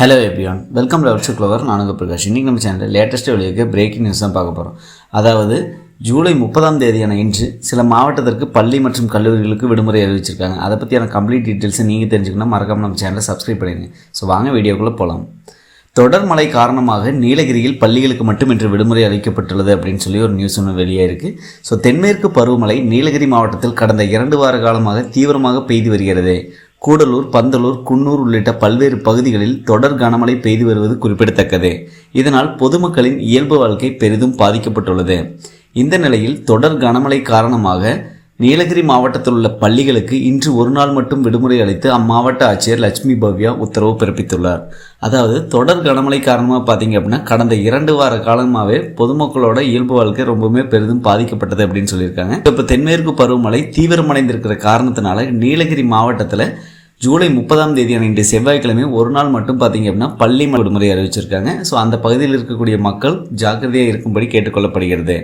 Hello everyone welcome to clover நானுங்க பிரகாஷ். இன்றைக்கி நம்ம சேனலில் லேட்டஸ்ட்டு வெளியாக பிரேக்கிங் நியூஸ் தான் பார்க்க போகிறோம் அதாவது ஜூலை முப்பதாம் தேதியான இன்று சில மாவட்டத்திற்கு பள்ளி மற்றும் கல்லூரிகளுக்கு விடுமுறை அறிவிச்சிருக்காங்க. அதை பற்றியான கம்ப்ளீட் டீட்டெயில்ஸை நீங்கள் தெரிஞ்சுக்கணும் மறக்காம நம்ம சேனலை சப்ஸ்கிரைப் பண்ணிடுங்க. ஸோ வாங்க வீடியோக்குள்ளே போகலாம் தொடர் மழை காரணமாக நீலகிரியில் பள்ளிகளுக்கு மட்டும் இன்று விடுமுறை அளிக்கப்பட்டுள்ளது அப்படின்னு சொல்லி ஒரு நியூஸ் ஒன்று வெளியே இருக்குது ஸோ தென்மேற்கு பருவமழை நீலகிரி மாவட்டத்தில் கடந்த இரண்டு வார காலமாக தீவிரமாக பெய்து வருகிறது. கூடலூர் பந்தலூர் குன்னூர் உள்ளிட்ட பல்வேறு பகுதிகளில் தொடர் கனமழை பெய்து வருவது குறிப்பிடத்தக்கது. இதனால் பொதுமக்களின் இயல்பு வாழ்க்கை பெரிதும் பாதிக்கப்பட்டுள்ளது. இந்த நிலையில் தொடர் கனமழை காரணமாக நீலகிரி மாவட்டத்தில் உள்ள பள்ளிகளுக்கு இன்று ஒரு நாள் மட்டும் விடுமுறை அளித்து அம்மாவட்ட ஆட்சியர் லட்சுமி பவ்யா உத்தரவு பிறப்பித்துள்ளார். அதாவது தொடர் கனமழை காரணமாக பார்த்தீங்க அப்படின்னா கடந்த இரண்டு வார காலமாகவே பொதுமக்களோட இயல்பு வாழ்க்கை ரொம்பவுமே பெரிதும் பாதிக்கப்பட்டது அப்படின்னு சொல்லியிருக்காங்க. இப்போ தென்மேற்கு பருவமழை தீவிரமடைந்திருக்கிற காரணத்தினால நீலகிரி மாவட்டத்தில் ஜூலை முப்பதாம் தேதியான இன்று செவ்வாய்க்கிழமை ஒரு நாள் மட்டும் பார்த்தீங்க அப்படின்னா பள்ளி விடுமுறை அறிவிச்சிருக்காங்க. ஸோ அந்த பகுதியில் இருக்கக்கூடிய மக்கள் ஜாக்கிரதையாக இருக்கும்படி கேட்டுக்கொள்ளப்படுகிறது.